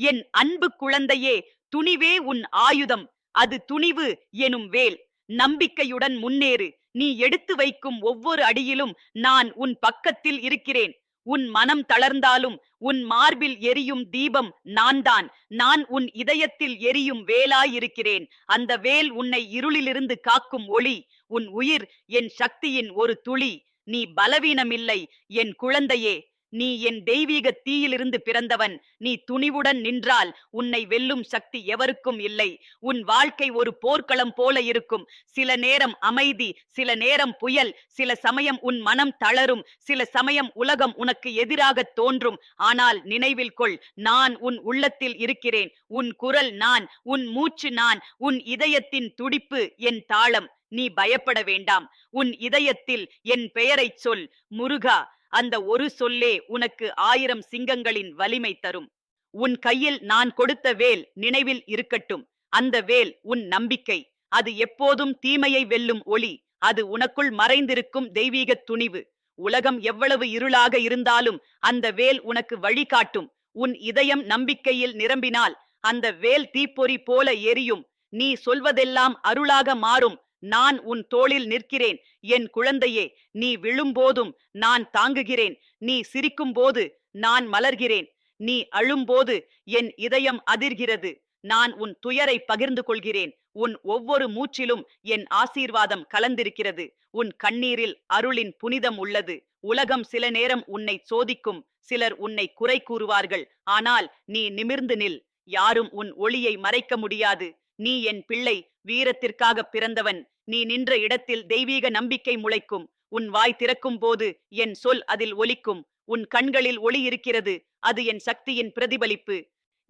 என் அன்பு குழந்தையே துணிவே உன் ஆயுதம். அது துணிவு எனும் வேல். நம்பிக்கையுடன் முன்னேறு. நீ எடுத்து வைக்கும் ஒவ்வொரு அடியிலும் நான் உன் பக்கத்தில் இருக்கிறேன். உன் மனம் தளர்ந்தாலும் உன் மார்பில் எரியும் தீபம் நான்தான். நான் உன் இதயத்தில் எரியும் வேலாயிருக்கிறேன். அந்த வேல் உன்னை இருளிலிருந்து காக்கும் ஒளி. உன் உயிர் என் சக்தியின் ஒரு துளி. நீ பலவீனமில்லை. என் குழந்தையே நீ என் தெய்வீக தீயிலிருந்து பிறந்தவன். நீ துணிவுடன் நின்றால் உன்னை வெல்லும் சக்தி எவருக்கும் இல்லை. உன் வாழ்க்கை ஒரு போர்க்களம் போல இருக்கும். சில நேரம் அமைதி சில நேரம் புயல் சில சமயம் உன் மனம் தளரும். சில சமயம் உலகம் உனக்கு எதிராக தோன்றும். ஆனால் நினைவில் கொள் நான் உன் உள்ளத்தில் இருக்கிறேன். உன் குரல் நான் உன் மூச்சு நான் உன் இதயத்தின் துடிப்பு என் தாளம். நீ பயப்பட வேண்டாம். உன் இதயத்தில் என் பெயரைச் சொல் முருகா. அந்த ஒரு சொல்லே உனக்கு ஆயிரம் சிங்கங்களின் வலிமை தரும். உன் கையில் நான் கொடுத்த வேல் நினைவில் இருக்கட்டும். அந்த வேல் உன் நம்பிக்கை. அது எப்போதும் தீமையை வெல்லும் ஒளி. அது உனக்குள் மறைந்திருக்கும் தெய்வீக துணிவு. உலகம் எவ்வளவு இருளாக இருந்தாலும் அந்த வேல் உனக்கு வழிகாட்டும் உன் இதயம் நம்பிக்கையில் நிரம்பினால் அந்த வேல் தீப்பொறி போல எரியும். நீ சொல்வதெல்லாம் அருளாக மாறும். நான் உன் தோளில் நிற்கிறேன். என் குழந்தையே நீ விழும்போதும் நான் தாங்குகிறேன். நீ சிரிக்கும்போது நான் மலர்கிறேன். நீ அழும்போது என் இதயம் அதிர்கிறது. நான் உன் துயரை பகிர்ந்து கொள்கிறேன். உன் ஒவ்வொரு மூச்சிலும் என் ஆசீர்வாதம் கலந்திருக்கிறது. உன் கண்ணீரில் அருளின் புனிதம் உள்ளது. உலகம் சில நேரம் உன்னை சோதிக்கும். சிலர் உன்னை குறை கூறுவார்கள். ஆனால் நீ நிமிர்ந்து நில். யாரும் உன் ஒளியை மறைக்க முடியாது. நீ என் பிள்ளை வீரத்திற்காக பிறந்தவன். நீ நின்ற இடத்தில் தெய்வீக நம்பிக்கை முளைக்கும். உன் வாய் திறக்கும் போது என் சொல் அதில் ஒலிக்கும். உன் கண்களில் ஒளி இருக்கிறது அது என் சக்தியின் பிரதிபலிப்பு.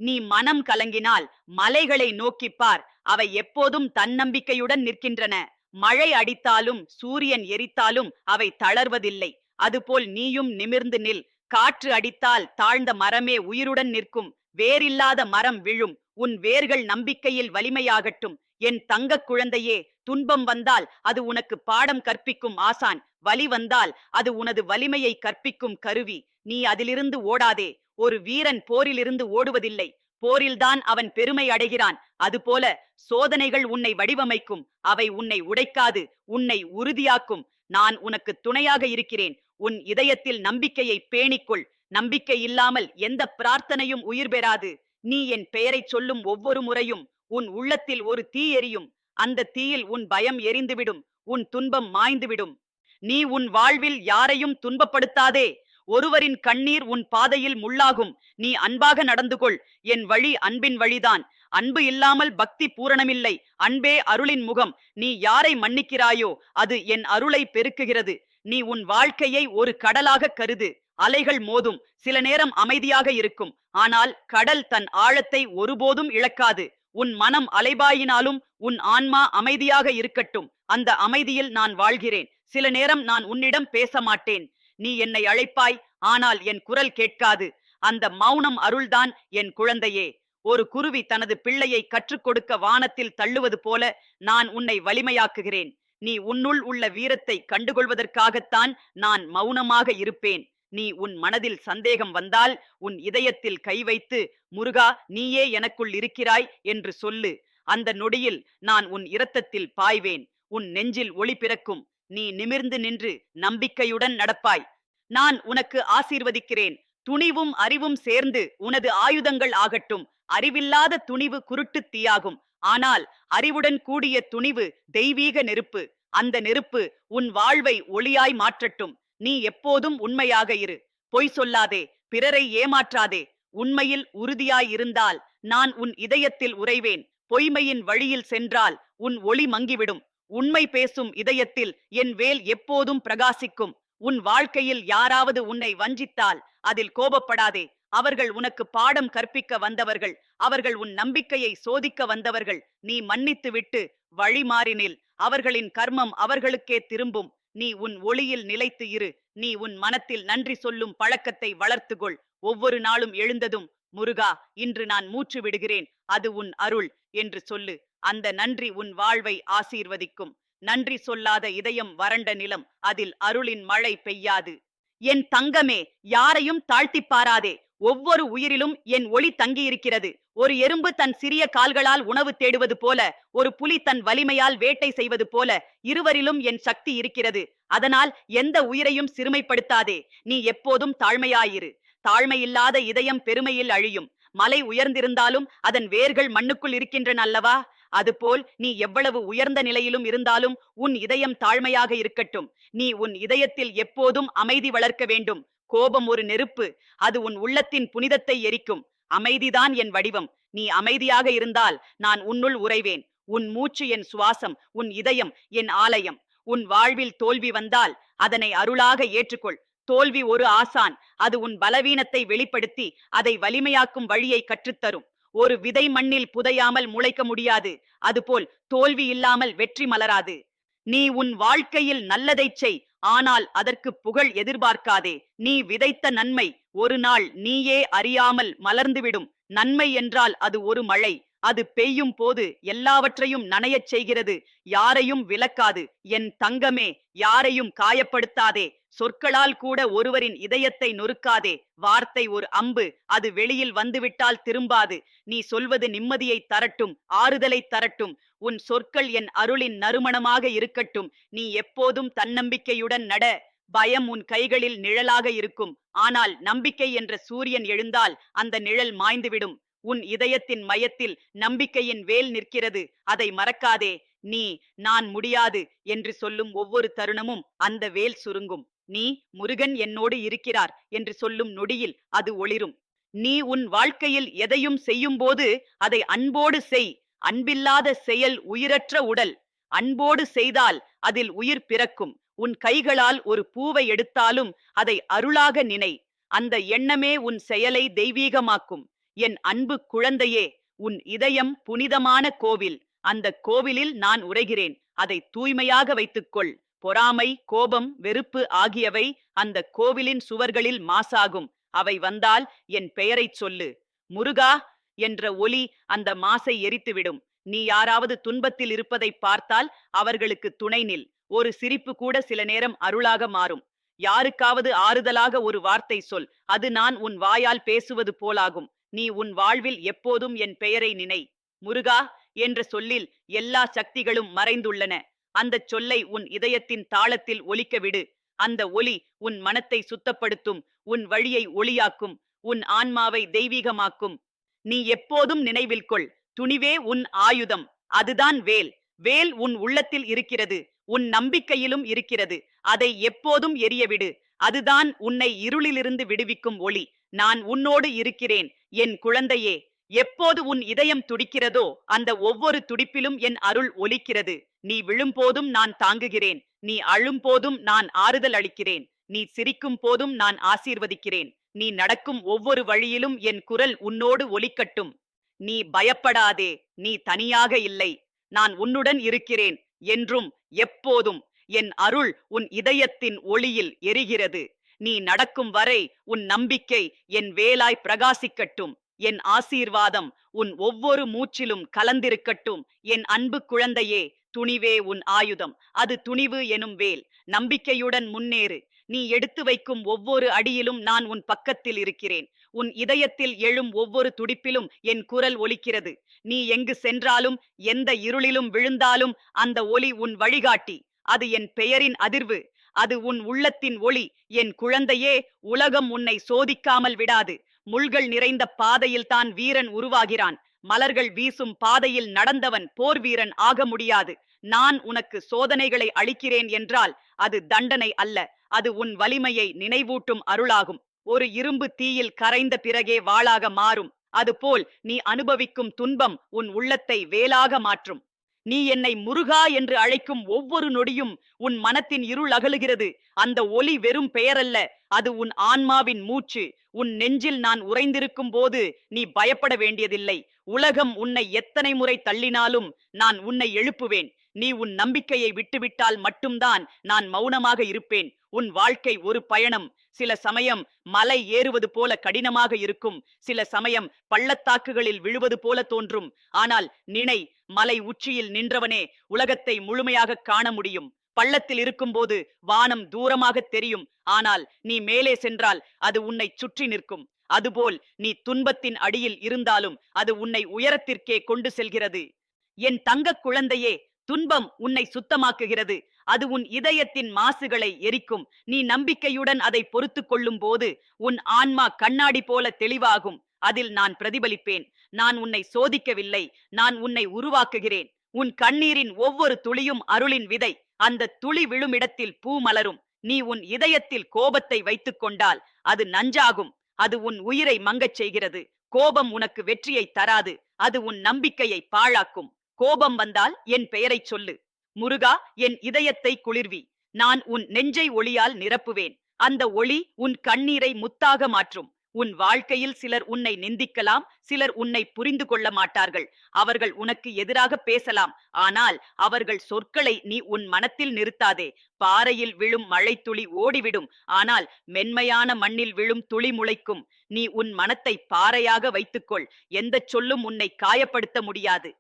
நீ மனம் கலங்கினால் மலைகளை நோக்கிப் பார். அவை எப்போதும் தன்னம்பிக்கையுடன் நிற்கின்றன. மழை அடித்தாலும் சூரியன் எரித்தாலும் அவை தளர்வதில்லை. அதுபோல் நீயும் நிமிர்ந்து நில். காற்று அடித்தால் தாழ்ந்த மரமே உயிருடன் நிற்கும். வேரில்லாத மரம் விழும். உன் வேர்கள் நம்பிக்கையில் வலிமையாகட்டும். என் தங்கக் குழந்தையே துன்பம் வந்தால் அது உனக்கு பாடம் கற்பிக்கும் ஆசான். வலி வந்தால் அது உனது வலிமையை கற்பிக்கும் கருவி. நீ அதிலிருந்து ஓடாதே. ஒரு வீரன் போரிலிருந்து ஓடுவதில்லை. போரில்தான் அவன் பெருமை அடைகிறான். அதுபோல சோதனைகள் உன்னை வடிவமைக்கும். அவை உன்னை உடைக்காது உன்னை உறுதியாக்கும். நான் உனக்கு துணையாக இருக்கிறேன். உன் இதயத்தில் நம்பிக்கையை பேணிக்கொள். நம்பிக்கை இல்லாமல் எந்த பிரார்த்தனையும் உயிர் பெறாது. நீ என் பெயரைச் சொல்லும் ஒவ்வொரு முறையும் உன் உள்ளத்தில் ஒரு தீ எரியும். அந்த தீயில் உன் பயம் எரிந்துவிடும் உன் துன்பம் மாய்ந்துவிடும். நீ உன் வாழ்வில் யாரையும் துன்பப்படுத்தாதே. ஒருவரின் கண்ணீர் உன் பாதையில் முள்ளாகும். நீ அன்பாக நடந்து கொள் என் வழி அன்பின் வழிதான். அன்பு இல்லாமல் பக்தி பூரணமில்லை. அன்பே அருளின் முகம். நீ யாரை மன்னிக்கிறாயோ அது என் அருளை பெருக்குகிறது. நீ உன் வாழ்க்கையை ஒரு கடலாக கருது. அலைகள் மோதும். சில நேரம் அமைதியாக இருக்கும். ஆனால் கடல் தன் ஆழத்தை ஒருபோதும் இழக்காது. உன் மனம் அலைபாயினாலும் உன் ஆன்மா அமைதியாக இருக்கட்டும். அந்த அமைதியில் நான் வாழ்கிறேன். சில நேரம் நான் உன்னிடம் பேச மாட்டேன் நீ என்னை அழைப்பாய். ஆனால் என் குரல் கேட்காது. அந்த மௌனம் அருள்தான் என் குழந்தையே. ஒரு குருவி தனது பிள்ளையை கற்றுக் கொடுக்க வானத்தில் தள்ளுவது போல நான் உன்னை வலிமையாக்குகிறேன். நீ உன்னுள் உள்ள வீரத்தை கண்டுகொள்வதற்காகத்தான் நான் மௌனமாக இருப்பேன். நீ உன் மனதில் சந்தேகம் வந்தால் உன் இதயத்தில் கை வைத்து முருகா நீயே எனக்குள் இருக்கிறாய் என்று சொல்லு. அந்த நொடியில் நான் உன் இரத்தத்தில் பாய்வேன். உன் நெஞ்சில் ஒளி பிறக்கும். நீ நிமிர்ந்து நின்று நம்பிக்கையுடன் நடப்பாய். நான் உனக்கு ஆசீர்வதிக்கிறேன். துணிவும் அறிவும் சேர்ந்து உனது ஆயுதங்கள் ஆகட்டும். அறிவில்லாத துணிவு குருட்டு தீயாகும். ஆனால் அறிவுடன் கூடிய துணிவு தெய்வீக நெருப்பு. அந்த நெருப்பு உன் வாழ்வை ஒளியாய் மாற்றட்டும். நீ எப்போதும் உண்மையாக இரு. பொய் சொல்லாதே பிறரை ஏமாற்றாதே. உண்மையில் உறுதியாயிருந்தால் நான் உன் இதயத்தில் உறைவேன். பொய்மையின் வழியில் சென்றால் உன் ஒளி மங்கிவிடும். உண்மை பேசும் இதயத்தில் என் வேல் எப்போதும் பிரகாசிக்கும். உன் வாழ்க்கையில் யாராவது உன்னை வஞ்சித்தால் அதில் கோபப்படாதே. அவர்கள் உனக்கு பாடம் கற்பிக்க வந்தவர்கள். அவர்கள் உன் நம்பிக்கையை சோதிக்க வந்தவர்கள். நீ மன்னித்து விட்டு வழி மாறினில். அவர்களின் கர்மம் அவர்களுக்கே திரும்பும். நீ உன் ஒளியில் நிலைத்து இரு. நீ உன் மனத்தில் நன்றி சொல்லும் பழக்கத்தை வளர்த்துகொள் ஒவ்வொரு நாளும் எழுந்ததும் முருகா இன்று நான் மூச்சு விடுகிறேன். அது உன் அருள் என்று சொல்லு. அந்த நன்றி உன் வாழ்வை ஆசீர்வதிக்கும். நன்றி சொல்லாத இதயம் வறண்ட நிலம் அதில் அருளின் மழை பெய்யாது. என் தங்கமே யாரையும் தாழ்த்திப் பாராதே. ஒவ்வொரு உயிரிலும் என் ஒளி தங்கியிருக்கிறது. ஒரு எறும்பு தன் சிறிய கால்களால் உணவு தேடுவது போல ஒரு புலி தன் வலிமையால் வேட்டை செய்வது போல இருவரிலும் என் சக்தி இருக்கிறது. அதனால் எந்த உயிரையும் சிறுமைப்படுத்தாதே. நீ எப்போதும் தாழ்மையாயிரு. தாழ்மையில்லாத இதயம் பெருமையில் அழியும். மலை உயர்ந்திருந்தாலும் அதன் வேர்கள் மண்ணுக்குள் இருக்கின்றன அல்லவா? அதுபோல் நீ எவ்வளவு உயர்ந்த நிலையிலும் இருந்தாலும் உன் இதயம் தாழ்மையாக இருக்கட்டும். நீ உன் இதயத்தில் எப்போதும் அமைதி வளர்க்க வேண்டும். கோபம் ஒரு நெருப்பு. அது உன் உள்ளத்தின் புனிதத்தை எரிக்கும். அமைதிதான் என் வடிவம். நீ அமைதியாக இருந்தால் நான் உன்னுள் உறைவேன். உன் மூச்சு என் சுவாசம் உன் இதயம் என் ஆலயம். உன் வாழ்வில் தோல்வி வந்தால் அதனை அருளாக ஏற்றுக்கொள். தோல்வி ஒரு ஆசான். அது உன் பலவீனத்தை வெளிப்படுத்தி அதை வலிமையாக்கும் வழியை கற்றுத்தரும். ஒரு விதை மண்ணில் புதையாமல் முளைக்க முடியாது. அதுபோல் தோல்வி இல்லாமல் வெற்றி மலராது. நீ உன் வாழ்க்கையில் நல்லதைச் செய். ஆனால் அதற்கு புகழ் எதிர்பார்க்காதே. நீ விதைத்த நன்மை. ஒரு நாள் நீயே அறியாமல் மலர்ந்துவிடும். நன்மை என்றால் அது ஒரு மழை. அது பெய்யும் போது எல்லாவற்றையும் நனையச் செய்கிறது. யாரையும் விலக்காது என் தங்கமே யாரையும் காயப்படுத்தாதே. சொற்களால் கூட ஒருவரின் இதயத்தை நொறுக்காதே. வார்த்தை ஒரு அம்பு. அது வெளியில் வந்துவிட்டால் திரும்பாது. நீ சொல்வது நிம்மதியை தரட்டும் ஆறுதலை தரட்டும். உன் சொற்கள் என் அருளின் நறுமணமாக இருக்கட்டும். நீ எப்போதும் தன்னம்பிக்கையுடன் நட. பயம் உன் கைகளில் நிழலாக இருக்கும். ஆனால் நம்பிக்கை என்ற சூரியன் எழுந்தால் அந்த நிழல் மாய்ந்துவிடும். உன் இதயத்தின் மயத்தில் நம்பிக்கையின் வேல் நிற்கிறது. அதை மறக்காதே. நீ நான் முடியாது என்று சொல்லும் ஒவ்வொரு தருணமும் அந்த வேல் சுருங்கும். நீ முருகன் என்னோடு இருக்கிறார் என்று சொல்லும் நொடியில் அது ஒளிரும். நீ உன் வாழ்க்கையில் எதையும் செய்யும்போது அதை அன்போடு செய். அன்பில்லாத செயல் உயிரற்ற உடல். அன்போடு செய்தால் அதில் உயிர் பிறக்கும். உன் கைகளால் ஒரு பூவை எடுத்தாலும் அதை அருளாக நினை. அந்த எண்ணமே உன் செயலை தெய்வீகமாக்கும். என் அன்பு குழந்தையே உன் இதயம் புனிதமான கோவில். அந்த கோவிலில் நான் உரைகிறேன் அதை தூய்மையாக வைத்துக்கொள். பொறாமை கோபம் வெறுப்பு ஆகியவை அந்த கோவிலின் சுவர்களில் மாசாகும். அவை வந்தால் என் பெயரைச் சொல்லு. முருகா என்ற ஒலி அந்த மாசை எரித்துவிடும். நீ யாராவது துன்பத்தில் இருப்பதை பார்த்தால் அவர்களுக்கு துணை நில். ஒரு சிரிப்பு கூட சில நேரம் அருளாக மாறும். யாருக்காவது ஆறுதலாக ஒரு வார்த்தை சொல் அது நான் உன் வாயால் பேசுவது போலாகும். நீ உன் வாழ்வில் எப்போதும் என் பெயரை நினை. முருகா என்ற சொல்லில் எல்லா சக்திகளும் மறைந்துள்ளன. அந்தச் சொல்லை உன் இதயத்தின் தாளத்தில் ஒலிக்க விடு. அந்த ஒலி உன் மனத்தை சுத்தப்படுத்தும் உன் வழியை ஒளியாக்கும் உன் ஆன்மாவை தெய்வீகமாக்கும். நீ எப்போதும் நினைவில் கொள் துணிவே உன் ஆயுதம் அதுதான் வேல். வேல் உன் உள்ளத்தில் இருக்கிறது. உன் நம்பிக்கையிலும் இருக்கிறது. அதை எப்போதும் எரியவிடு. அதுதான் உன்னை இருளிலிருந்து விடுவிக்கும் ஒளி. நான் உன்னோடு இருக்கிறேன் என் குழந்தையே. எப்போது உன் இதயம் துடிக்கிறதோ அந்த ஒவ்வொரு துடிப்பிலும் என் அருள் ஒலிக்கிறது. நீ விழும்போதும் நான் தாங்குகிறேன். நீ அழும் போதும் நான் ஆறுதல் அளிக்கிறேன். நீ சிரிக்கும் போதும் நான் ஆசீர்வதிக்கிறேன். நீ நடக்கும் ஒவ்வொரு வழியிலும் என் குரல் உன்னோடு ஒலிக்கட்டும். நீ பயப்படாதே. நீ தனியாக இல்லை. நான் உன்னுடன் இருக்கிறேன் என்றும் எப்போதும் என் அருள் உன் இதயத்தின் ஒளியில் எரிகிறது. நீ நடக்கும் வரை உன் நம்பிக்கை என் வேலாய் பிரகாசிக்கட்டும். என் ஆசீர்வாதம் உன் ஒவ்வொரு மூச்சிலும் கலந்திருக்கட்டும். என் அன்பு குழந்தையே துணிவே உன் ஆயுதம். அது துணிவு எனும் வேல். நம்பிக்கையுடன் முன்னேறு. நீ எடுத்து வைக்கும் ஒவ்வொரு அடியிலும் நான் உன் பக்கத்தில் இருக்கிறேன். உன் இதயத்தில் எழும் ஒவ்வொரு துடிப்பிலும் என் குரல் ஒலிக்கிறது. நீ எங்கு சென்றாலும் எந்த இருளிலும் விழுந்தாலும் அந்த ஒலி உன் வழிகாட்டி. அது என் பெயரின் அதிர்வு. அது உன் உள்ளத்தின் ஒளி என் குழந்தையே உலகம் உன்னை சோதிக்காமல் விடாது. முள்கள் நிறைந்த பாதையில் தான் வீரன் உருவாகிறான். மலர்கள் வீசும் பாதையில் நடந்தவன் போர் வீரன் ஆக முடியாது. நான் உனக்கு சோதனைகளை அளிக்கிறேன் என்றால் அது தண்டனை அல்ல. அது உன் வலிமையை நினைவூட்டும் அருளாகும். ஒரு இரும்பு தீயில் கரைந்த பிறகே வாளாக மாறும். அதுபோல் நீ அனுபவிக்கும் துன்பம் உன் உள்ளத்தை வேலாக மாற்றும். நீ என்னை முருகா என்று அழைக்கும் ஒவ்வொரு நொடியும் உன் மனத்தின் இருள் அகலுகிறது. அந்த ஒலி வெறும் பெயரல்ல அது உன் ஆன்மாவின் மூச்சு. உன் நெஞ்சில் நான் உறைந்திருக்கும் போது நீ பயப்பட வேண்டியதில்லை. உலகம் உன்னை எத்தனை முறை தள்ளினாலும் நான் உன்னை எழுப்புவேன். நீ உன் நம்பிக்கையை விட்டுவிட்டால் மட்டும்தான் நான் மௌனமாக இருப்பேன். உன் வாழ்க்கை ஒரு பயணம். சில சமயம் மலை ஏறுவது போல கடினமாக இருக்கும். சில சமயம் பள்ளத்தாக்குகளில் விழுவது போல தோன்றும். ஆனால் நினை மலை உச்சியில் நின்றவனே உலகத்தை முழுமையாக காண முடியும். பள்ளத்தில் இருக்கும்போது வானம் தூரமாக தெரியும். ஆனால் நீ மேலே சென்றால் அது உன்னை சுற்றி நிற்கும். அதுபோல் நீ துன்பத்தின் அடியில் இருந்தாலும் அது உன்னை உயரத்திற்கே கொண்டு செல்கிறது. என் தங்கக் குழந்தையே துன்பம் உன்னை சுத்தமாக்குகிறது. அது உன் இதயத்தின் மாசுகளை எரிக்கும். நீ நம்பிக்கையுடன் அதை பொறுத்து கொள்ளும் போது உன் ஆன்மா கண்ணாடி போல தெளிவாகும். அதில் நான் பிரதிபலிப்பேன். நான் உன்னை சோதிக்கவில்லை. நான் உன்னை உருவாக்குகிறேன். உன் கண்ணீரின் ஒவ்வொரு துளியும் அருளின் விதை. அந்த துளி விழுமிடத்தில் பூ மலரும். நீ உன் இதயத்தில் கோபத்தை வைத்துக் கொண்டால் அது நஞ்சாகும். அது உன் உயிரை மங்கச் செய்கிறது. கோபம் உனக்கு வெற்றியை தராது. அது உன் நம்பிக்கையை பாழாக்கும். கோபம் வந்தால் என் பெயரைச் சொல்லு. முருகா என் இதயத்தை குளிர்வி. நான் உன் நெஞ்சை ஒளியால் நிரப்புவேன். அந்த ஒளி உன் கண்ணீரை முத்தாக மாற்றும். உன் வாழ்க்கையில் சிலர் உன்னை நிந்திக்கலாம் சிலர் உன்னை புரிந்து கொள்ள மாட்டார்கள். அவர்கள் உனக்கு எதிராக பேசலாம். ஆனால் அவர்கள் சொற்களை நீ உன் மனத்தில் நிறுத்தாதே. பாறையில் விழும் மழைத்துளி ஓடிவிடும். ஆனால் மென்மையான மண்ணில் விழும் துளி முளைக்கும். நீ உன் மனத்தை பாறையாக வைத்துக்கொள். எந்த சொல்லும் உன்னை காயப்படுத்த முடியாது.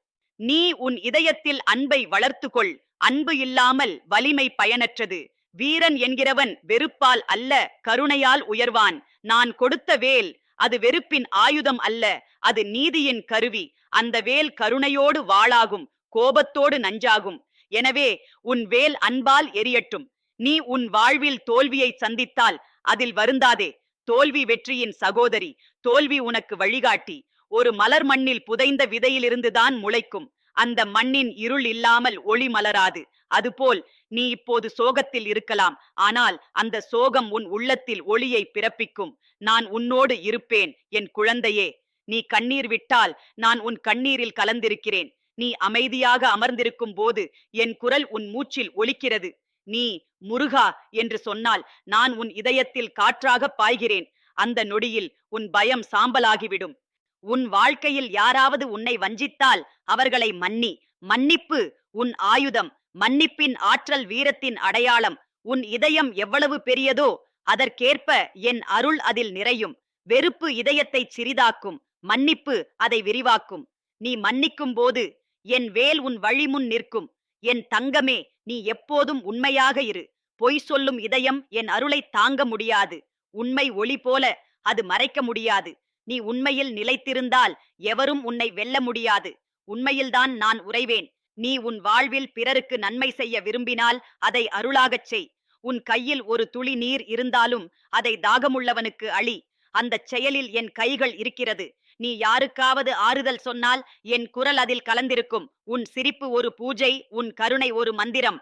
நீ உன் இதயத்தில் அன்பை வளர்த்துக்கொள். அன்பு இல்லாமல் வலிமை பயனற்றது. வீரன் என்கிறவன் வெறுப்பால் அல்ல கருணையால் உயர்வான். நான் கொடுத்த வேல் அது வெறுப்பின் ஆயுதம் அல்ல அது நீதியின் கருவி. அந்த வேல் கருணையோடு வாளாகும் கோபத்தோடு நஞ்சாகும். எனவே உன் வேல் அன்பால் எரியட்டும். நீ உன் வாழ்வில் தோல்வியை சந்தித்தால் அதில் வருந்தாதே. தோல்வி வெற்றியின் சகோதரி தோல்வி உனக்கு வழிகாட்டி. ஒரு மலர் மண்ணில் புதைந்த விதையிலிருந்துதான் முளைக்கும். அந்த மண்ணின் இருள் இல்லாமல் ஒளி மலராது. அதுபோல் நீ இப்போது சோகத்தில் இருக்கலாம். ஆனால் அந்த சோகம் உன் உள்ளத்தில் ஒளியை பிறப்பிக்கும். நான் உன்னோடு இருப்பேன் என் குழந்தையே. நீ கண்ணீர் விட்டால் நான் உன் கண்ணீரில் கலந்திருக்கிறேன். நீ அமைதியாக அமர்ந்திருக்கும் போது என் குரல் உன் மூச்சில் ஒலிக்கிறது. நீ முருகா என்று சொன்னால் நான் உன் இதயத்தில் காற்றாக பாய்கிறேன். அந்த நொடியில் உன் பயம் சாம்பலாகிவிடும். உன் வாழ்க்கையில் யாராவது உன்னை வஞ்சித்தால் அவர்களை மன்னி. மன்னிப்பு உன் ஆயுதம். மன்னிப்பின் ஆற்றல் வீரத்தின் அடையாளம். உன் இதயம் எவ்வளவு பெரியதோ அதற்கேற்ப என் அருள் அதில் நிறையும். வெறுப்பு இதயத்தை சிறிதாக்கும். மன்னிப்பு அதை விரிவாக்கும். நீ மன்னிக்கும் போது என் வேல் உன் வழிமுன் நிற்கும். என் தங்கமே நீ எப்போதும் உண்மையாக இரு. பொய் சொல்லும் இதயம் என் அருளை தாங்க முடியாது. உண்மை ஒளி போல அது மறைக்க முடியாது. நீ உண்மையில் நிலைத்திருந்தால் எவரும் உன்னை வெல்ல முடியாது. உண்மையில்தான் நான் உறைவேன். நீ உன் வாழ்வில் பிறருக்கு நன்மை செய்ய விரும்பினால் அதை அருளாகச் செய். உன் கையில் ஒரு துளி நீர் இருந்தாலும் அதை தாகமுள்ளவனுக்கு அழி. அந்தச் செயலில் என் கைகள் இருக்கிறது. நீ யாருக்காவது ஆறுதல் சொன்னால் என் குரல் அதில் கலந்திருக்கும். உன் சிரிப்பு ஒரு பூஜை உன் கருணை ஒரு மந்திரம்.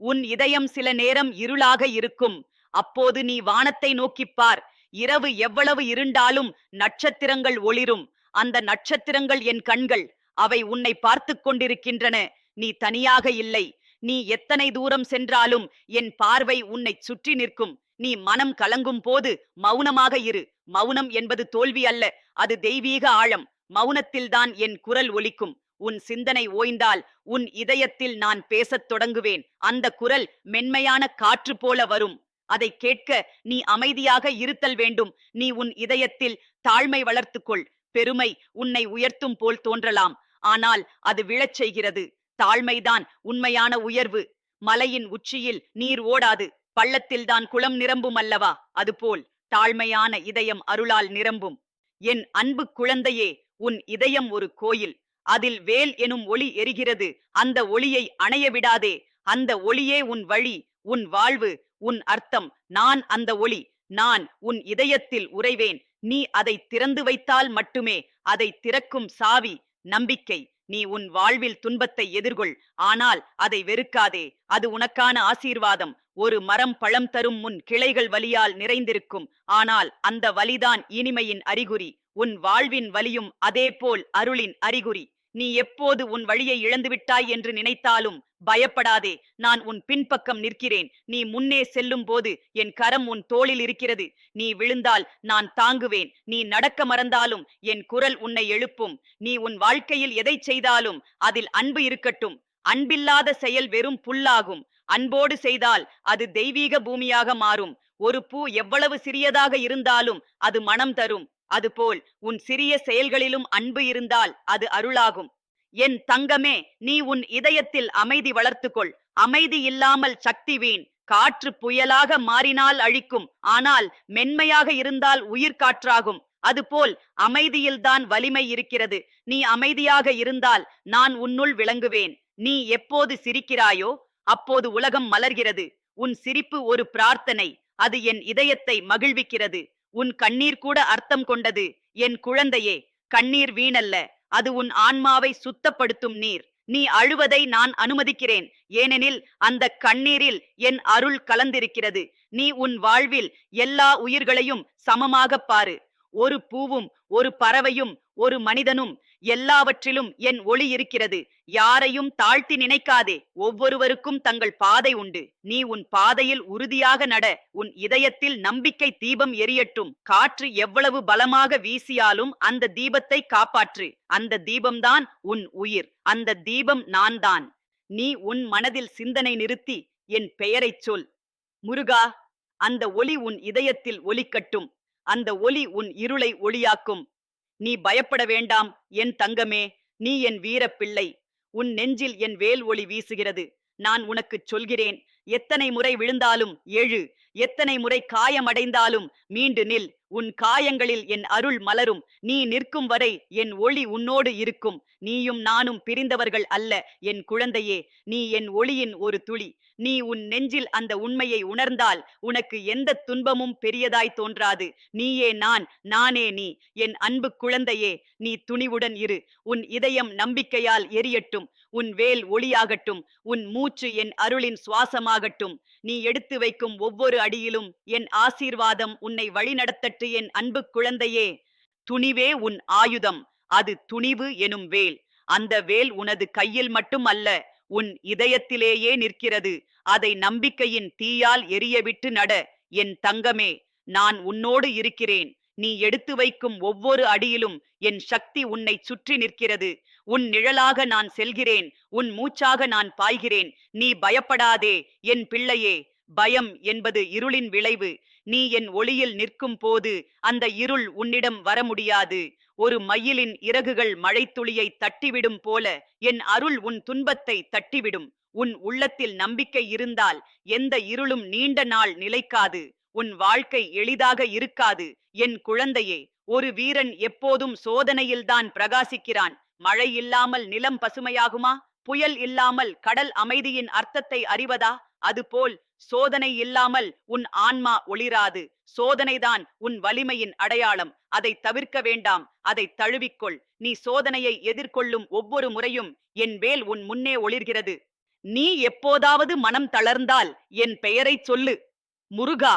உன் இதயம் சில நேரம் இருளாக இருக்கும். அப்போது நீ வானத்தை நோக்கிப்பார் இரவு எவ்வளவு இருண்டாலும் நட்சத்திரங்கள் ஒளிரும். அந்த நட்சத்திரங்கள் என் கண்கள். அவை உன்னை பார்த்துக் கொண்டிருக்கின்றன. நீ தனியாக இல்லை. நீ எத்தனை தூரம் சென்றாலும் என் பார்வை உன்னை சுற்றி நிற்கும். நீ மனம் கலங்கும் போது மௌனமாக இரு. மௌனம் என்பது தோல்வி அல்ல அது தெய்வீக ஆழம். மௌனத்தில்தான் என் குரல் ஒலிக்கும். உன் சிந்தனை ஓய்ந்தால் உன் இதயத்தில் நான் பேசத் தொடங்குவேன். அந்த குரல் மென்மையான காற்று போல வரும். அதை கேட்க நீ அமைதியாக இருத்தல் வேண்டும். நீ உன் இதயத்தில் தாழ்மை வளர்த்துக்கொள். பெருமை உன்னை உயர்த்தும் போல் தோன்றலாம். ஆனால் அது விழச் செய்கிறது. தாழ்மைதான் உண்மையான உயர்வு. மலையின் உச்சியில் நீர் ஓடாது. பள்ளத்தில்தான் குளம் நிரம்பும் அல்லவா? அதுபோல் தாழ்மையான இதயம் அருளால் நிரம்பும். என் அன்பு குழந்தையே உன் இதயம் ஒரு கோயில். அதில் வேல் எனும் ஒளி எரிகிறது. அந்த ஒளியை அணைய விடாதே. அந்த ஒளியே உன் வழி. உன் வாழ்வு உன் அர்த்தம் நான் அந்த ஒளி நான் உன் இதயத்தில் உறைவேன். நீ அதை திறந்து வைத்தால் மட்டுமே அதை திறக்கும் சாவி நம்பிக்கை. நீ உன் வாழ்வில் துன்பத்தை எதிர்கொள் ஆனால் அதை வெறுக்காதே. அது உனக்கான ஆசீர்வாதம். ஒரு மரம் பழம் தரும் முன் கிளைகள் வலியால் நிறைந்திருக்கும். ஆனால் அந்த வலிதான் இனிமையின் அறிகுறி. உன் வாழ்வின் வலியும் அதேபோல் அருளின் அறிகுறி. நீ எப்போது உன் வழியை இழந்துவிட்டாய் என்று நினைத்தாலும் பயப்படாதே நான் உன் பின்பக்கம் நிற்கிறேன். நீ முன்னே செல்லும் போது என் கரம் உன் தோளில் இருக்கிறது. நீ விழுந்தால் நான் தாங்குவேன். நீ நடக்க மறந்தாலும் என் குரல் உன்னை எழுப்பும். நீ உன் வாழ்க்கையில் எதை செய்தாலும் அதில் அன்பு இருக்கட்டும். அன்பில்லாத செயல் வெறும் புல்லாகும். அன்போடு செய்தால் அது தெய்வீக பூமியாக மாறும். ஒரு பூ எவ்வளவு சிறியதாக இருந்தாலும் அது மனம் தரும். அதுபோல் உன் சிறிய செயல்களிலும் அன்பு இருந்தால் அது அருளாகும். என் தங்கமே நீ உன் இதயத்தில் அமைதி வளர்த்துக்கொள். அமைதி இல்லாமல் சக்தி வீண். காற்று புயலாக மாறினால் அழிக்கும். ஆனால் மென்மையாக இருந்தால் உயிர் காற்றாகும். அதுபோல் அமைதியில்தான் வலிமை இருக்கிறது. நீ அமைதியாக இருந்தால் நான் உன்னுள் விளங்குவேன். நீ எப்போது சிரிக்கிறாயோ அப்போது உலகம் மலர்கிறது. உன் சிரிப்பு ஒரு பிரார்த்தனை. அது என் இதயத்தை மகிழ்விக்கிறது. உன் கண்ணீர் கூட அர்த்தம் கொண்டது. என் குழந்தையே கண்ணீர் வீணல்ல. அது உன் ஆன்மாவை சுத்தப்படுத்தும் நீர். நீ அழுவதை நான் அனுமதிக்கிறேன். ஏனெனில் அந்த கண்ணீரில் என் அருள் கலந்திருக்கிறது. நீ உன் வாழ்வில் எல்லா உயிர்களையும் சமமாகப் பாரு. ஒரு பூவும் ஒரு பறவையும் ஒரு மனிதனும் எல்லாவற்றிலும் என் ஒளி இருக்கிறது. யாரையும் தாழ்த்தி நினைக்காதே. ஒவ்வொருவருக்கும் தங்கள் பாதை உண்டு. நீ உன் பாதையில் உறுதியாக நட. உன் இதயத்தில் நம்பிக்கை தீபம் எரியட்டும். காற்று எவ்வளவு பலமாக வீசியாலும் அந்த தீபத்தை காப்பாற்று. அந்த தீபம்தான் உன் உயிர். அந்த தீபம் நான் தான் நீ உன் மனதில் சிந்தனை நிறுத்தி என் பெயரைச் சொல். முருகா அந்த ஒளி உன் இதயத்தில் ஒலிக்கட்டும். அந்த ஒளி உன் இருளை ஒளியாக்கும். நீ பயப்பட வேண்டாம் என் தங்கமே நீ என் வீரப் பிள்ளை உன் நெஞ்சில் என் வேல் ஒளி வீசுகிறது. நான் உனக்குச் சொல்கிறேன். எத்தனை முறை விழுந்தாலும் எழு எத்தனை முறை காயமடைந்தாலும் மீண்டு நில். உன் காயங்களில் என் அருள் மலரும். நீ நிற்கும் வரை என் ஒளி உன்னோடு இருக்கும். நீயும் நானும் பிரிந்தவர்கள் அல்ல என் குழந்தையே. நீ என் ஒளியின் ஒரு துளி. நீ உன் நெஞ்சில் அந்த உண்மையை உணர்ந்தால் உனக்கு எந்த துன்பமும் பெரியதாய் தோன்றாது. நீயே நான் நானே நீ. என் அன்பு குழந்தையே நீ துணிவுடன் இரு. உன் இதயம் நம்பிக்கையால் எரியட்டும். உன் வேல் ஒளியாகட்டும். உன் மூச்சு என் அருளின் சுவாசமாகட்டும். நீ எடுத்து வைக்கும் ஒவ்வொரு அடியிலும் என் ஆசீர்வாதம் உன்னை வழிநடத்தட்டு என் அன்பு குழந்தையே. துணிவே உன் ஆயுதம் அது துணிவு எனும் வேல். அந்த வேல் உனது கையில் மட்டும் அல்ல உன் இதயத்திலேயே நிற்கிறது. அதை நம்பிக்கையின் தீயால் எரியவிட்டு நட என் தங்கமே நான் உன்னோடு இருக்கிறேன். நீ எடுத்து வைக்கும் ஒவ்வொரு அடியிலும் என் சக்தி உன்னை சுற்றி நிற்கிறது. உன் நிழலாக நான் செல்கிறேன் உன் மூச்சாக நான் பாய்கிறேன். நீ பயப்படாதே என் பிள்ளையே. பயம் என்பது இருளின் விளைவு. நீ என் ஒளியில் நிற்கும் போது அந்த இருள் உன்னிடம் வர முடியாது. ஒரு மயிலின் இறகுகள் மழைத்துளியை தட்டிவிடும் போல என் அருள் உன் துன்பத்தை தட்டிவிடும். உன் உள்ளத்தில் நம்பிக்கை இருந்தால் எந்த இருளும் நீண்ட நாள் நிலைக்காது. உன் வாழ்க்கை எளிதாக இருக்காது. என் குழந்தையே ஒரு வீரன் எப்போதும் சோதனையில்தான் பிரகாசிக்கிறான். மழை இல்லாமல் நிலம் பசுமையாகுமா? புயல் இல்லாமல் கடல் அமைதியின் அர்த்தத்தை அறிவதா? அதுபோல் சோதனை இல்லாமல் உன் ஆன்மா ஒளிராது. சோதனைதான் உன் வலிமையின் அடையாளம். அதை தவிர்க்க வேண்டாம். அதை தழுவிக்கொள். நீ சோதனையை எதிர்கொள்ளும் ஒவ்வொரு முறையும் என் வேல் உன் முன்னே ஒளிர்கிறது. நீ எப்போதாவது மனம் தளர்ந்தால் என் பெயரைச் சொல்லு. முருகா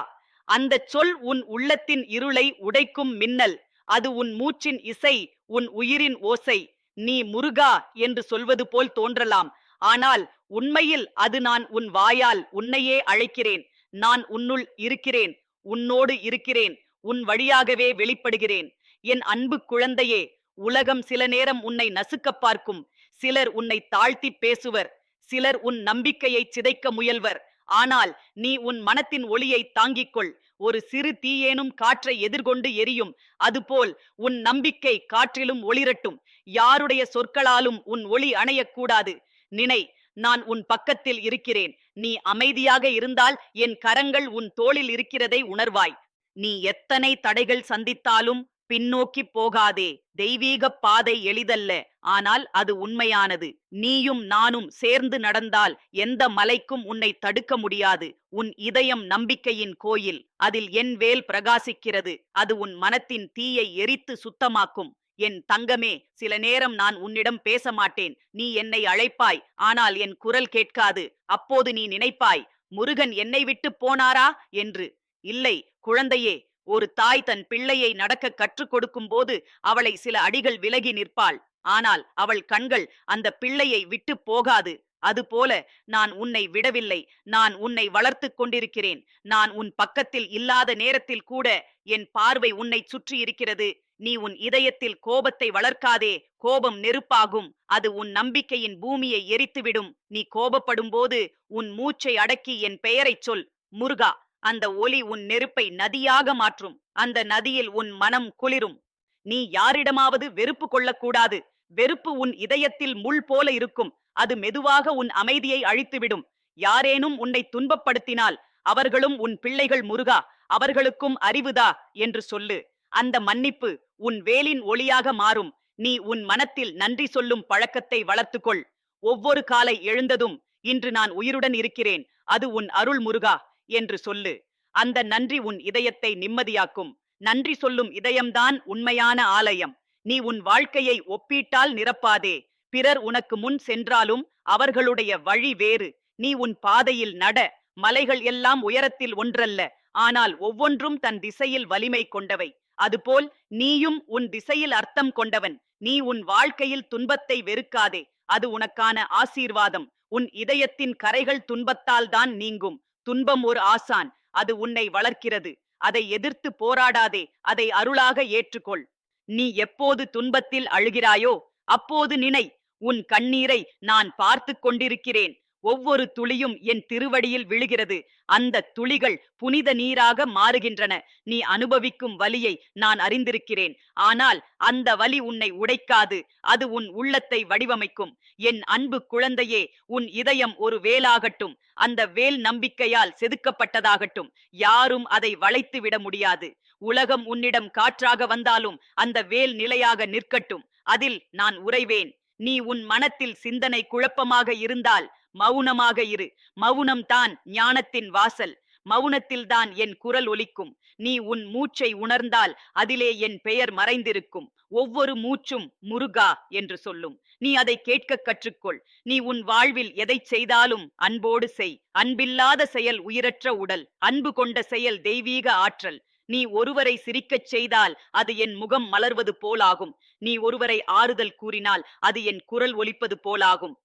அந்தச் சொல் உன் உள்ளத்தின் இருளை உடைக்கும் மின்னல். அது உன் மூச்சின் இசை உன் உயிரின் ஓசை. நீ முருகா என்று சொல்வது போல் தோன்றலாம். ஆனால் உண்மையில் அது நான் உன் வாயால் உன்னையே அழைக்கிறேன். நான் உன்னுள் இருக்கிறேன். உன்னோடு இருக்கிறேன். உன் வழியாகவே வெளிப்படுகிறேன். என் அன்பு குழந்தையே உலகம் சில நேரம் உன்னை நசுக்கப் பார்க்கும். சிலர் உன்னை தாழ்த்தி பேசுவர். சிலர் உன் நம்பிக்கையை சிதைக்க முயல்வர். ஆனால் நீ உன் மனத்தின் ஒளியை தாங்கிக் கொள் ஒரு சிறு தீயேனும் காற்றை எதிர்கொண்டு எரியும். அதுபோல் உன் நம்பிக்கை காற்றிலும் ஒளிரட்டும். யாருடைய சொற்களாலும் உன் ஒளி அணையக்கூடாது நினை நான் உன் பக்கத்தில் இருக்கிறேன். நீ அமைதியாக இருந்தால் என் கரங்கள் உன் தோளில் இருக்கிறதை உணர்வாய். நீ எத்தனை தடைகள் சந்தித்தாலும் பின்னோக்கி போகாதே. தெய்வீக பாதை எளிதல்ல. ஆனால் அது உண்மையானது. நீயும் நானும் சேர்ந்து நடந்தால் எந்த மலைக்கும் உன்னை தடுக்க முடியாது. உன் இதயம் நம்பிக்கையின் கோயில். அதில் என் வேல் பிரகாசிக்கிறது. அது உன் மனத்தின் தீயை எரித்து சுத்தமாக்கும். என் தங்கமே சில நேரம் நான் உன்னிடம் பேச மாட்டேன் நீ என்னை அழைப்பாய் ஆனால் என் குரல் கேட்காது. அப்போது நீ நினைப்பாய் முருகன் என்னை விட்டு போனாரா? என்று. இல்லை குழந்தையே ஒரு தாய் தன் பிள்ளையை நடக்க கற்றுக் கொடுக்கும் போது அவளை சில அடிகள் விலகி நிற்பாள். ஆனால் அவள் கண்கள் அந்த பிள்ளையை விட்டு போகாது. அதுபோல நான் உன்னை விடவில்லை. நான் உன்னை வளர்த்துக் கொண்டிருக்கிறேன். நான் உன் பக்கத்தில் இல்லாத நேரத்தில் கூட என் பார்வை உன்னை சுற்றி இருக்கிறது. நீ உன் இதயத்தில் கோபத்தை வளர்க்காதே கோபம் நெருப்பாகும். அது உன் நம்பிக்கையின் பூமியை எரித்துவிடும். நீ கோபப்படும் போது உன் மூச்சை அடக்கி என் பெயரைச் சொல். முருகா அந்த ஒலி உன் நெருப்பை நதியாக மாற்றும். அந்த நதியில் உன் மனம் குளிரும். நீ யாரிடமாவது வெறுப்பு கொள்ளக்கூடாது. வெறுப்பு உன் இதயத்தில் முள் போல இருக்கும். அது மெதுவாக உன் அமைதியை அழித்துவிடும். யாரேனும் உன்னை துன்பப்படுத்தினால் அவர்களும் உன் பிள்ளைகள் முருகா அவர்களுக்கும் அறிவுதா என்று சொல்லு. அந்த மன்னிப்பு உன் வேலின் ஒளியாக மாறும். நீ உன் மனத்தில் நன்றி சொல்லும் பழக்கத்தை வளர்த்துக்கொள். ஒவ்வொரு காலை எழுந்ததும் இன்று நான் உயிருடன் இருக்கிறேன். அது உன் அருள் முருகா என்று சொல்லு. அந்த நன்றி உன் இதயத்தை நிம்மதியாக்கும். நன்றி சொல்லும் இதயம்தான் உண்மையான ஆலயம். நீ உன் வாழ்க்கையை ஒப்பீட்டால் நிரப்பாதே. பிறர் உனக்கு முன் சென்றாலும் அவர்களுடைய வழி வேறு. நீ உன் பாதையில் நட. மலைகள் எல்லாம் உயரத்தில் ஒன்றல்ல. ஆனால் ஒவ்வொன்றும் தன் திசையில் வலிமை கொண்டவை. அதுபோல் நீயும் உன் திசையில் அர்த்தம் கொண்டவன். நீ உன் வாழ்க்கையில் துன்பத்தை வெறுக்காதே. அது உனக்கான ஆசீர்வாதம். உன் இதயத்தின் கரைகள் துன்பத்தால் தான் நீங்கும். துன்பம் ஒரு ஆசான். அது உன்னை வளர்க்கிறது. அதை எதிர்த்து போராடாதே. அதை அருளாக ஏற்றுக்கொள். நீ எப்போது துன்பத்தில் அழுகிறாயோ அப்போது நினை. உன் கண்ணீரை நான் பார்த்து கொண்டிருக்கிறேன். ஒவ்வொரு துளியும் என் திருவடியில் விழுகிறது. அந்த துளிகள் புனித நீராக மாறுகின்றன. நீ அனுபவிக்கும் வலியை நான் அறிந்திருக்கிறேன். ஆனால் அந்த வலி உன்னை உடைக்காது. அது உன் உள்ளத்தை வடிவமைக்கும். என் அன்பு குழந்தையே உன் இதயம் ஒரு வேலாகட்டும். அந்த வேல் நம்பிக்கையால் செதுக்கப்பட்டதாகட்டும். யாரும் அதை வளைத்து விட முடியாது. உலகம் உன்னிடம் காற்றாக வந்தாலும் அந்த வேல் நிலையாக நிற்கட்டும். அதில் நான் உறைவேன். நீ உன் மனத்தில் சிந்தனை குழப்பமாக இருந்தால் மௌனமாக இரு. மௌனம் தான் ஞானத்தின் வாசல். மௌனத்தில்தான் என் குரல் ஒலிக்கும். நீ உன் மூச்சை உணர்ந்தால் அதிலே என் பெயர் மறைந்திருக்கும். ஒவ்வொரு மூச்சும் முருகா என்று சொல்லும். நீ அதை கேட்க கற்றுக்கொள். நீ உன் வாழ்வில் எதை செய்தாலும் அன்போடு செய். அன்பில்லாத செயல் உயிரற்ற உடல். அன்பு கொண்ட செயல் தெய்வீக ஆற்றல். நீ ஒருவரை சிரிக்கச் செய்தால் அது என் முகம் மலர்வது போலாகும். நீ ஒருவரை ஆறுதல் கூறினால் அது என் குரல் ஒலிப்பது போலாகும்.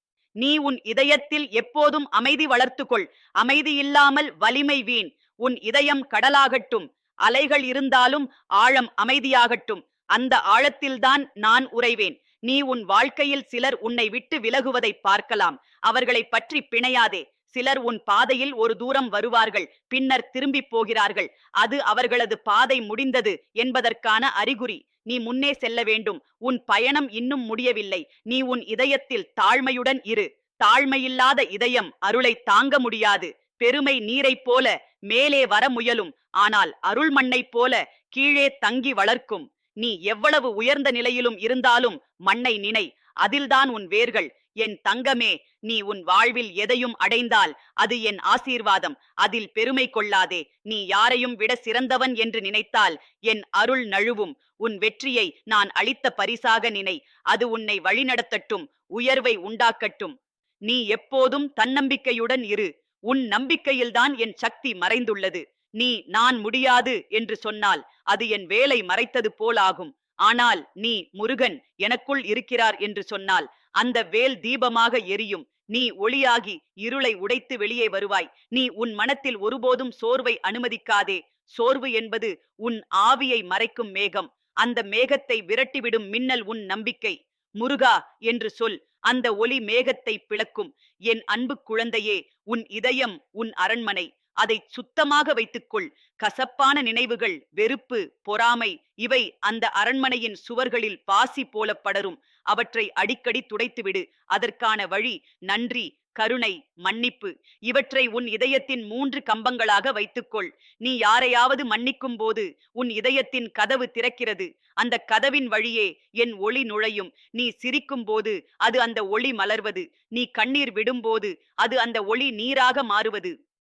நீ உன் இதயத்தில் எப்போதும் அமைதி வளர்த்துக்கொள். அமைதி இல்லாமல் வலிமை வீண். உன் இதயம் கடலாகட்டும். அலைகள் இருந்தாலும் ஆழம் அமைதியாகட்டும். அந்த ஆழத்தில்தான் நான் உறைவேன். நீ உன் வாழ்க்கையில் சிலர் உன்னை விட்டு விலகுவதை பார்க்கலாம். அவர்களை பற்றி பிணையாதே. சிலர் உன் பாதையில் ஒரு தூரம் வருவார்கள். பின்னர் திரும்பி போகிறார்கள். அது அவர்களது பாதை முடிந்தது என்பதற்கான அறிகுறி. நீ முன்னே செல்ல வேண்டும். உன் பயணம் இன்னும் முடியவில்லை. நீ உன் இதயத்தில் தாழ்மையுடன் இரு. தாழ்மையில்லாத இதயம் அருளை தாங்க முடியாது. பெருமை நீரைப் போல மேலே வர முயலும். ஆனால் அருள் மண்ணைப் போல கீழே தங்கி வளர்க்கும். நீ எவ்வளவு உயர்ந்த நிலையிலும் இருந்தாலும் மண்ணை நினை. அதில்தான் உன் வேர்கள் என் தங்கமே நீ உன் வாழ்வில் எதையும் அடைந்தால் அது என் ஆசீர்வாதம். அதில் பெருமை கொள்ளாதே. நீ யாரையும் விட சிறந்தவன் என்று நினைத்தால் என் அருள் நழுவும். உன் வெற்றியை நான் அளித்த பரிசாக நினை. அது உன்னை வழிநடத்தட்டும் உயர்வை உண்டாக்கட்டும். நீ எப்போதும் தன்னம்பிக்கையுடன் இரு. உன் நம்பிக்கையில்தான் என் சக்தி மறைந்துள்ளது. நீ நான் முடியாது என்று சொன்னால் அது என் வேலை மறைத்தது போலாகும். ஆனால் நீ முருகன் எனக்குள் இருக்கிறார் என்று சொன்னால் அந்த வேல் தீபமாக எரியும். நீ ஒளியாகி இருளை உடைத்து வெளியே வருவாய். நீ உன் மனத்தில் ஒருபோதும் சோர்வை அனுமதிக்காதே. சோர்வு என்பது உன் ஆவியை மறைக்கும் மேகம். அந்த மேகத்தை விரட்டிவிடும் மின்னல் உன் நம்பிக்கை. முருகா என்று சொல். அந்த ஒளி மேகத்தை பிளக்கும். என் அன்பு குழந்தையே உன் இதயம் உன் அரண்மனை. அதை சுத்தமாக வைத்துக்கொள். கசப்பான நினைவுகள் வெறுப்பு பொறாமை இவை அந்த அரண்மனையின் சுவர்களில் பாசி போல படரும். அவற்றை அடிக்கடி துடைத்துவிடு. அதற்கான வழி நன்றி கருணை மன்னிப்பு. இவற்றை உன் இதயத்தின் மூன்று கம்பங்களாக வைத்துக்கொள். நீ யாரையாவது மன்னிக்கும் போது உன் இதயத்தின் கதவு திறக்கிறது. அந்த கதவின் வழியே என் ஒளி நுழையும். நீ சிரிக்கும் போது அது அந்த ஒளி மலர்வது. நீ கண்ணீர் விடும்போது அது அந்த ஒளி நீராக மாறுவது.